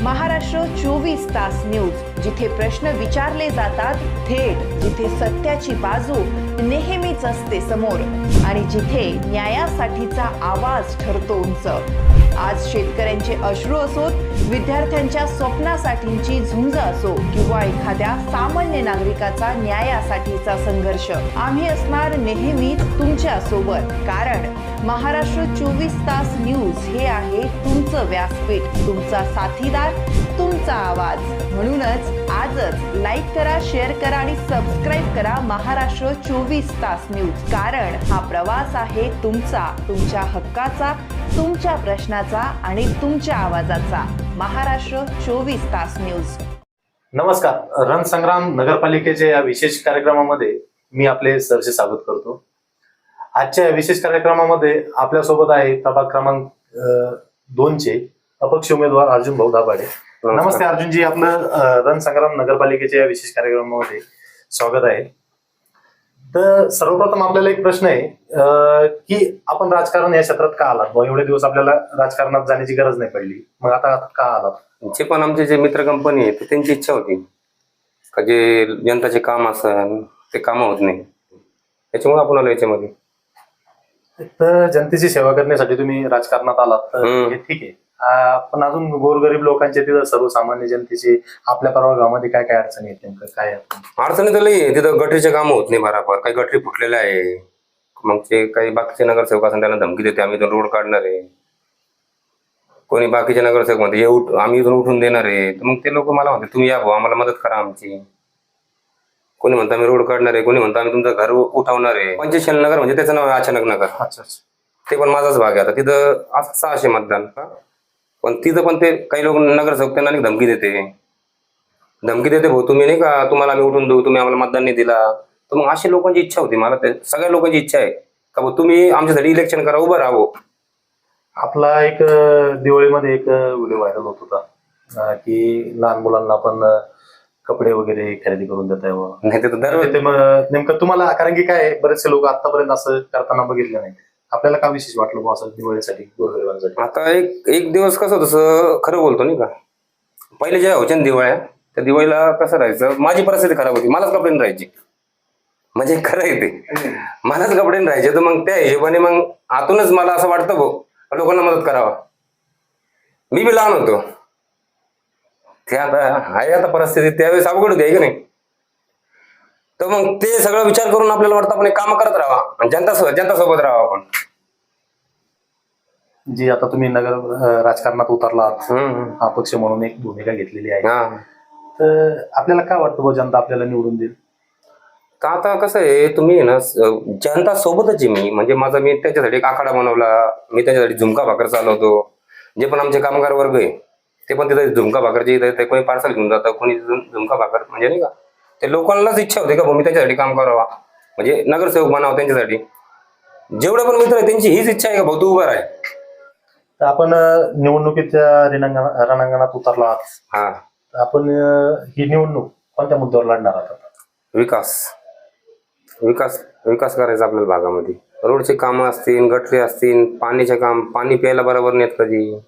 महाराष्ट्र चोवीस तास न्यूज जिथे प्रश्न विचारले जातात थेट जिथे सत्याची बाजू नेहमीच असते समोर. आणि जिथे न्यायासाठीचा आवाज ठरतो उंच. आज शेतकऱ्यांचे अश्रू असोत विद्यार्थ्यांच्या स्वप्नासाठीची झुंज असो किंवा एखाद्या सामान्य नागरिकाचा न्यायासाठीचा संघर्ष. आम्ही असणार नेहमी तुमच्यासोबत. कारण महाराष्ट्र चोवीस तास न्यूज हे आहे तुमचं व्यासपीठ. तुमचा साथीदार तुमचा आवाज. म्हणूनच आजच लाईक करा शेअर करा आणि सबस्क्राईब करा महाराष्ट्र चोवीस तास न्यूज कारण हा प्रवास आहे तुमचा तुमच्या हक्काचा तुमच्या प्रश्नाचा आणि तुमच्या आवाजाचा. महाराष्ट्र चोवीस तास न्यूज नमस्कार. रणसंग्राम नगरपालिकेच्या या विशेष कार्यक्रमामध्ये मी आपले सरचे स्वागत करतो. आजच्या या विशेष कार्यक्रमामध्ये आपल्यासोबत आहे प्रभाग क्रमांक दोनचे अपक्ष उमेदवार अर्जुन भाऊ दाभाडे. नमस्ते अर्जुनजी आपलं रणसंग्राम नगरपालिकेच्या या विशेष कार्यक्रमामध्ये स्वागत आहे. तर सर्वप्रथम आपल्याला एक प्रश्न आहे की आपण राजकारण या क्षेत्रात का आलात? एवढे दिवस आपल्याला राजकारणात जाण्याची गरज नाही पडली. मग आता का आलात? जे पण आमचे जे मित्र कंपनी आहे तर त्यांची इच्छा होती. का जे जनताचे काम असन ते काम होत नाही. त्याच्यामुळे आपण आलो याच्यामध्ये. तर जनतेची सेवा करण्यासाठी तुम्ही राजकारणात आलात. तर. हे ठीक आहे. पण अजून गोरगरीब लोकांचे तिथं सर्वसामान्य जनतेची आपल्या प्रभागामध्ये काय काय अडचणी आहेत नेमकं? काय? अडचणी तर लई आहे तिथं गटरीचे काम होत नाही बराबर. काही गटरी फुटलेले आहे. मग ते काही बाकीचे नगरसेवक असेल त्यांना धमकी देते आम्ही इथून रोड काढणार आहे. कोणी बाकीचे नगरसेवक म्हणते "ये उठ आम्ही इथून उठून देणार आहे. तर मग ते लोक मला म्हणते तुम्ही या भाऊ आम्हाला मदत करा आमची. कोणी म्हणतं आम्ही रोड काढणार आहे. कोणी म्हणतं आम्ही तुमचं घर उठवणार आहे. पंचशील नगर म्हणजे त्याचं नाव आहे अचानक नगर. अच्छा अच्छा. ते पण माझाच भाग आहे. आता तिथं असं सहाशे मतदान. पण तिथं पण ते काही लोक नगरसेवक त्यांना धमकी देते. धमकी देते भाऊ तुम्ही नाही का तुम्हाला आम्ही उठून देऊ तुम्ही आम्हाला मतदान नाही दिला. तर मग अशी लोकांची इच्छा होती मला ते सगळ्या लोकांची इच्छा आहे. का भाऊ तुम्ही आमच्यासाठी इलेक्शन करा उभं राहा आपला एक दिवाळीमध्ये एक व्हिडिओ व्हायरल होत होता. की लहान मुलांना पण अं, कपडे वगैरे खरेदी करून देत आहे. नाही तर मग नेमकं तुम्हाला कारण की काय बरेचसे लोक आतापर्यंत असं करताना बघितलं नाही. आपल्याला का विशेष वाटलं असं दिवाळीसाठी? आता एक एक दिवस कसं तसं खरं बोलतो नाही का? पहिले ज्या होत्या ना दिवाळ्या त्या दिवाळीला कसं राहायचं? माझी परिस्थिती खराब होती मलाच कपडे राहायची. म्हणजे खरं आहे ते. मलाच कपडे राहायचे तर मग त्या हिशोबाने मग आतूनच मला असं वाटतं भाऊ लोकांना मदत करावा. मी बी लहान होतो. ते आता आहे आता परिस्थिती त्यावेळेस अवघड होती आहे की नाही? तर मग ते सगळं विचार करून आपल्याला वाटतं आपण काम करत राहा आणि जनता जनता सोबत राहावं आपण. जी आता तुम्ही नगर अं, राजकारणात उतरला आहात. हम्म. अपक्ष म्हणून एक भूमिका घेतलेली आहे. हा. तर आपल्याला काय वाटतं बुवा जनता आपल्याला निवडून देईल? तर आता कसं आहे तुम्ही ना स- जनता सोबतच आहे मी. म्हणजे माझा मी त्याच्यासाठी एक आखाडा बनवला. मी त्याच्यासाठी झुमका भाकर चालवतो. जे पण आमचे कामगार वर्ग आहे ते पण तिथे झुमका भाकरचे इथे ते कोणी पार्सल घेऊन जातं कोणी झुम- झुमका भाकर म्हणजे नाही का? ते लोकांनाच इच्छा होती का भाऊ मी त्याच्यासाठी काम करावा? म्हणजे नगरसेवक बनावं त्यांच्यासाठी. जेवढे पण मित्र आहे त्यांची हीच इच्छा आहे का भाऊ तू उभा आहे तर आपण अं, निवडणुकीच्या रिणांगणा रणांगणात उतरला आहात. हा. तर आपण अं, ही निवडणूक कोणत्या मुद्द्यावर लढणार आहात आता? विकास. विकास विकास करायचा आपल्याला भागामध्ये. रोडचे कामं असतील गटरे असतील पाण्याचे काम पाणी प्यायला बरोबर नाहीत कधी.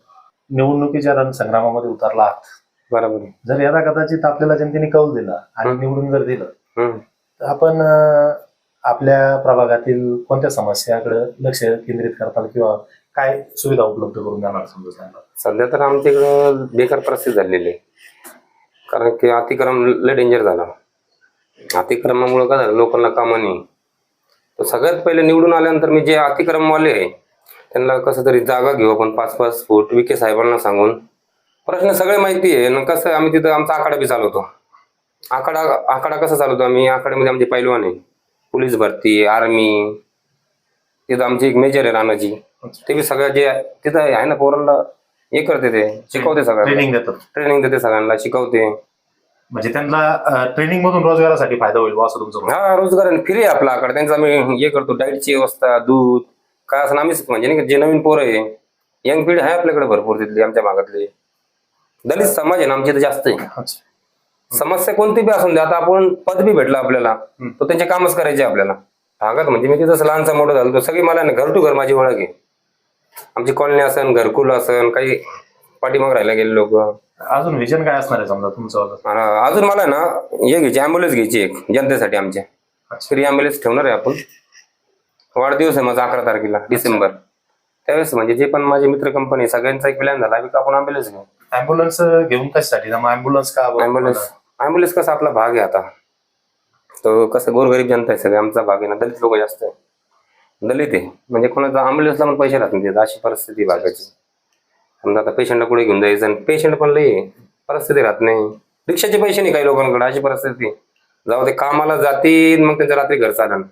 निवडणुकीच्या रणसंग्रामामध्ये उतरला आहात. बरोबर. आहे जर यदा कदाचित आपल्याला जनतेने कौल दिला आणि निवडून जर दिलं हम्म. तर आपण अं, आपल्या प्रभागातील कोणत्या समस्याकडे लक्ष केंद्रित करताल किंवा काय सुविधा उपलब्ध करून देणार समजा सध्या तर आमच्या इकडं बेकार परिस्थिती झालेली आहे. कारण की अतिक्रम लय डेंजर झाला. अतिक्रमामुळे काय झालं? लोकांना कामं नाही. तर सगळ्यात पहिले निवडून आल्यानंतर मी जे अतिक्रमवाले आहे त्यांना कसं तरी जागा घेऊ आपण पाच पाच फूट. विखे साहेबांना सांगून. प्रश्न सगळे माहिती आहे. आणि कसं आहे, आम्ही तिथं आमचा आखाडा बी चालवतो. आखाडा आखाडा कसा चालवतो आम्ही? आखाड्यामध्ये आमचे पैलवान आहे. पोलीस भरती आर्मी. तिथं आमची एक मेजर आहे राणाजी ते बी सगळं जे आहे- तिथं आहे ना पोरांना हे करते ते शिकवते सगळ्यांना. ट्रेनिंग देतात. ट्रेनिंग देते सगळ्यांना शिकवते. म्हणजे त्यांना ट्रेनिंग मधून रोजगारासाठी फायदा होईल बुवा असं तुमचं म्हणणं. हा रोजगार. फ्री आहे आपला आकडे. त्यांचं आम्ही हे करतो डाईटची व्यवस्था दूध काय असं आम्हीच म्हणजे नाही का जे नवीन पोरं आहे यंग पिढी आहे आपल्याकडे भरपूर तिथली आमच्या भागातली दलित समाज आहे ना आमच्या इथे जास्त आहे. अच्छा. समस्या कोणती बी असून दे आता आपण पद बी भेटला आपल्याला तर त्यांचे कामच करायचे आपल्याला. भागात म्हणजे मी तिथं लहानचा मोठं झालो सगळी मला ना घर टू घर माझी ओळख आहे. आमची कॉलनी असन घरकुल असन काही पाठीमाग राहायला गेले लोक. अजून विजन काय असणार आहे समजा तुमचं अजून मला ना हे घ्यायची अँब्युलन्स घ्यायची एक जनतेसाठी आमच्या फ्री अँब्युलन्स ठेवणार आहे आपण. वाढदिवस आहे माझा अकरा तारखेला डिसेंबर. त्यावेळेस म्हणजे जे पण माझे मित्र कंपनी सगळ्यांचा एक प्लॅन झाला की आपण अँब्युलन्स घेऊ? अँब्युलन्स घेऊन कशासाठी? मग अँब्युलन्स का बरं? अँब्युलन्स अँब्युलन्स कसा आपला भाग आहे आता? तो कसं गोरगरीब जनता आहे सगळे आमचा भाग आहे ना दलित लोक जास्त आहे. दलित आहे. म्हणजे कोणाचा अँब्युलन्सला पण पैसे राहत नाही अशी परिस्थिती भागाची समजा आता पेशंटला कुठे घेऊन जायचं आणि पेशंट पण लई. परिस्थिती राहत नाही. रिक्षाचे पैसे नाही काही लोकांकडे. अशी परिस्थिती. जाऊ ते कामाला जातील मग त्यांच्या रात्री घर चालन.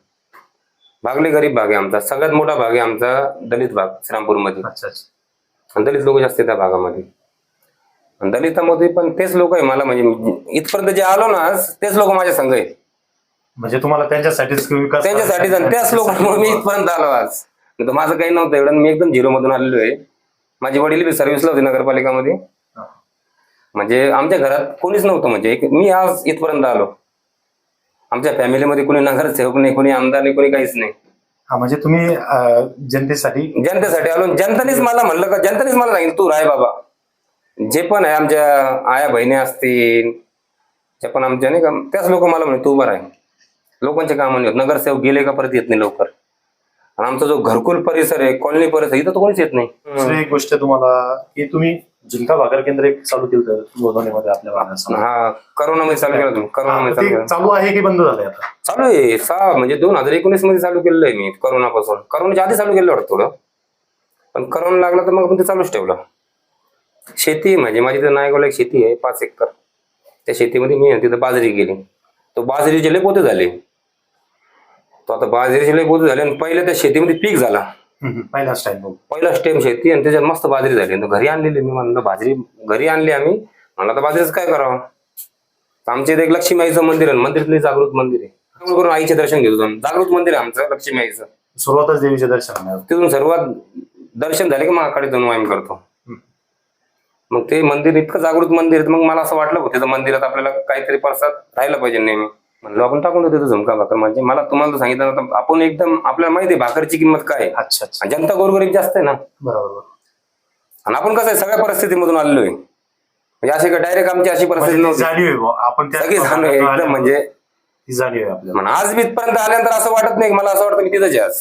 भागले गरीब भाग आहे आमचा. सगळ्यात मोठा भाग आहे आमचा दलित भाग अच्छा आणि दलित लोक जास्त त्या भागामध्ये. आणि दलितामध्ये पण तेच लोक आहे मला. म्हणजे इथपर्यंत जे आलो ना तेच लोक माझ्या संघ आहे म्हणजे तुम्हाला त्यांच्यासाठीच विकास त्यांच्यासाठीच आणि त्याच लोकांमुळे मी इथपर्यंत आलो आज. नाही तर माझं काही नव्हतं एवढं. मी एकदम झिरो मधून आलेलो आहे. माझे वडील बी सर्व्हिसला होते नगरपालिकामध्ये. म्हणजे आमच्या घरात कोणीच नव्हतं. म्हणजे एक- मी आज इथपर्यंत आलो. आमच्या फॅमिलीमध्ये कोणी नगरसेवक नाही कोणी आमदार नाही कोणी काहीच नाही. हा म्हणजे तुम्ही अं, जनतेसाठी जनतेसाठी आलो. आणि जनतेनेच मला म्हणलं का जनतेनेच मला सांगितलं तू राय बाबा. जे पण आहे आमच्या आया बहिणी असतील जे पण आमच्या नाही का त्याच लोक मला म्हणे तू उभा आहे लोकांचे काम नाही होत नगरसेवक गेले का परत येत नाही लवकर. आणि आमचा जो घरकुल परिसर आहे कॉलनी परिसर इथं तर कोणीच येत नाही. दुसरी एक गोष्ट तुम्हाला की तुम्ही झुणका भाकर केंद्र एक चालू केलं होतं गोंधवणीमध्ये आपल्या भागात. हा करोनामध्ये चालू केलं तुम्ही करोनामध्ये चालू ते केलं चालू आहे की बंद झालंय आता? चालू आहे. सहा म्हणजे दोन हजार एकोणीसमध्ये चालू केलेलं आहे मी करोनापासून. करोनाच्या आधी चालू केलं वाटतं थोडं. पण करोना लागला तर मग आपण ते चालूच ठेवलं. शेती आहे म्हणजे माझी तर नायगावला एक शेती आहे पाच एकर. त्या शेतीमध्ये मी आहे तिथं बाजरी गेली तो बाजरीचे लय पोते झाले. तो आता बाजरीचे लय पोते झाले आणि पहिले त्या शेतीमध्ये पीक झाला. पहिलाच टाइम पहिला स्टेम शेती आणि त्याच्यात मस्त बाजरी झाली. आणि घरी आणलेली मी म्हणलं बाजरी घरी आणली आम्ही. म्हणलं आता बाजरीच काय करावं? तर आमच्या इथे एक लक्ष्मी आईचं मंदिर आहे. मंदिरातलं जागृत मंदिर आहे. त्यामुळे करून आईचे दर्शन घेतो जागृत मंदिर आहे आमचं लक्ष्मी आईचं सुरुवातच देवीचे दर्शन आहे. तिथून सर्वात दर्शन झाले की महाकाळी जाऊन आम्ही करतो. मग ते मंदिर इतकं जागृत मंदिर आहे, तर मग मला असं वाटलं होतं मंदिरात आपल्याला काहीतरी प्रसाद राहिला पाहिजे नेहमी. आपण टाकून देऊ तिथं झुमका भाकर. म्हणजे मला तुम्हाला सांगितलं आपण एकदम आपल्याला माहिती आहे भाकरची किंमत काय आहे. अच्छा अच्छा. आणि जनता गोरगरीब जास्त आहे ना. बरोबर. आणि आपण कसं आहे सगळ्या परिस्थितीमधून आलेलो आहे. म्हणजे अशी का डायरेक्ट आमची अशी परिस्थिती म्हणजे ती नव्हती. जाणीव आहे बुवा. आपण त्या सगळी जाणीव आहे एकदम म्हणजे ती जाणीव आहे आपल्याला. म्हण आज मी इथपर्यंत आल्यानंतर असं वाटत नाही की मला असं वाटतं मी तिथंच आहे आज.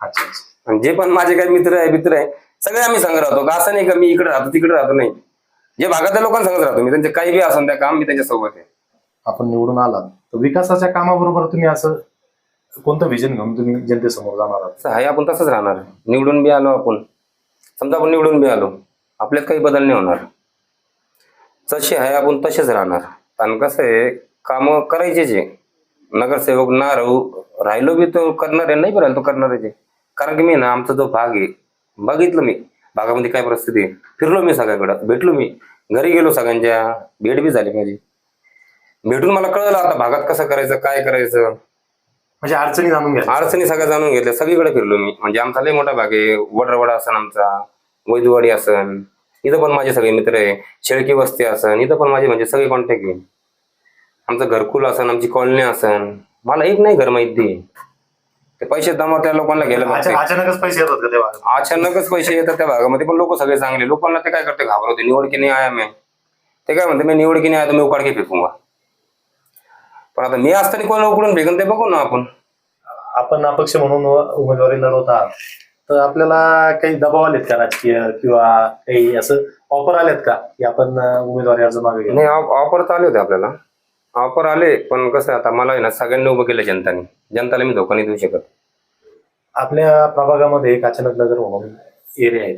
अच्छा अच्छा. आणि जे पण माझे काही मित्र आहे मित्र आहे सगळे आम्ही संग राहतो. का असं नाही का मी इकडे राहतो तिकडे राहतो नाही. जे भागातल्या लोकांना सांगत राहतो मी त्यांचे काही बी असून त्या काम मी त्यांच्यासोबत आहे. आपण निवडून आलात तर विकासाच्या कामाबरोबर तुम्ही असं कोणतं विजन घेऊन तुम्ही जनतेसमोर जाणार आहात? असं आहे आपण तसंच राहणार. निवडून बी आलो आपण. समजा आपण निवडून बी आलो. आपल्यात काही बदल नाही होणार. जसे आहे आपण तसेच राहणार. आणि कसं आहे कामं करायचेच आहे नगरसेवक ना राहू राहिलो बी तो करणार आहे नाही बी राहिलो तो करणार आहे कारण की मी ना आमचा जो भाग आहे बघितलं मी. भागामध्ये काय परिस्थिती आहे. फिरलो मी सगळ्याकडं भेटलो मी. घरी गेलो सगळ्यांच्या. भेट बी झाली माझी. भेटून मला कळलं आता भागात कसं करायचं काय करायचं. म्हणजे अडचणी जाणून घ्या. अडचणी सगळ्या जाणून घेतल्या. सगळीकडे फिरलो मी. म्हणजे आमचा लय मोठा भाग आहे. वडरवाडा असन आमचा वैदवाडी असन. इथं पण माझे सगळे मित्र आहे. शेळकी वस्ती असन. इथं पण माझे म्हणजे सगळे कॉन्टॅक्ट आहे. आमचं घरकुल असन आमची कॉलनी असन. मला एक नाही घर माहिती ते. पैसे जमा त्या लोकांना गेलं. अचानकच पैसे येतात का तेव्हा? अचानकच पैसे येतात त्या भागामध्ये. पण लोक सगळे चांगले. लोकांना ते काय करते? घाबरवते. निवड की नाही आया मी ते काय म्हणते? मी निवड की नाही आया तर मी उकाड की फेकूंगा पण आता मी असताना कोण उकडून फेकून ते बघू ना आपण. आपण अपक्ष म्हणून उमेदवारी लढवत आहात. तर आपल्याला काही दबाव आलेत का राजकीय किंवा काही असं ऑफर आलेत का की आपण उमेदवारी अर्ज मागे घेऊ? नाही ऑफर तर आले होते आपल्याला. ऑफर आले पण कसं आहे आता मला आहे ना सगळ्यांनी उभं केलं जनताने. जनताला मी धोका नाही देऊ शकत. आपल्या प्रभागामध्ये एक अचानक नगर म्हणून एरिया आहे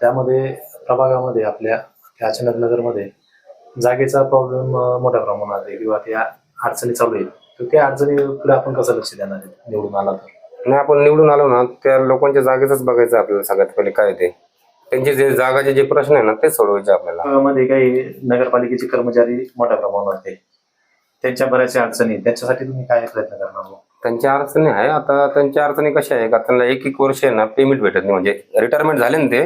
त्यामध्ये प्रभागामध्ये आपल्या त्या अचानक नगरमध्ये जागेचा प्रॉब्लेम मोठ्या प्रमाणात आहे किंवा त्या अडचणी चालू आहेत. तर त्या अडचणीकडे आपण कसं लक्ष देणार आहे निवडून आला तर. आणि आपण निवडून आलो ना त्या लोकांच्या जागेच बघायचं आपल्याला सगळ्यात पहिले काय ते. त्यांचे जे जागाचे जे प्रश्न आहे ना ते सोडवायचे आपल्याला. मध्ये काही नगरपालिकेचे कर्मचारी मोठ्या प्रमाणात आहे त्यांच्या बऱ्याचशा अडचणी आहेत. त्याच्यासाठी तुम्ही काय प्रयत्न करणार? त्यांच्या अडचणी आहे. आता त्यांच्या अडचणी कशा आहे का त्यांना एक एक वर्ष आहे ना पेमेंट भेटत नाही. म्हणजे रिटायरमेंट झाले ना ते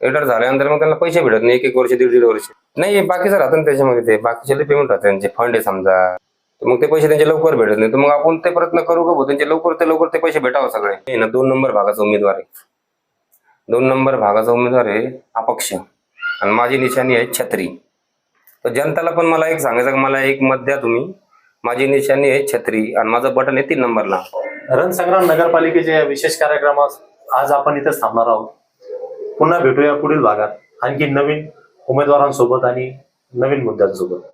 रिटायर झाल्यानंतर मग त्यांना पैसे भेटत नाही. एक एक वर्ष दीड दीड वर्ष. नाही बाकीचं राहतं ना त्याच्यामध्ये ते. बाकीचे पेमेंट राहतं. त्यांचे फंड आहे समजा. मग ते पैसे त्यांचे लवकर भेटत नाही. तर मग आपण ते प्रयत्न करू का त्यांचे लवकर ते लवकर ते पैसे भेटावं सगळे. हे ना दोन नंबर भागाचा उमेदवार आहे. दोन नंबर भागाचा उमेदवार आहे अपक्ष. आणि माझी निशाणी आहे छत्री. तर जनताला पण मला एक सांगायचं का मला एक मत द्या तुम्ही. माझी निशाणी आहे छत्री. आणि माझं बटन आहे तीन नंबरला. रणसंग्राम नगरपालिकेच्या विशेष कार्यक्रमात आज आपण इथेच थांबणार आहोत. पुन्हा भेटूया पुढील भागात. आणखी नवीन उमेदवारांसोबत आणि नवीन मुद्द्यांसोबत.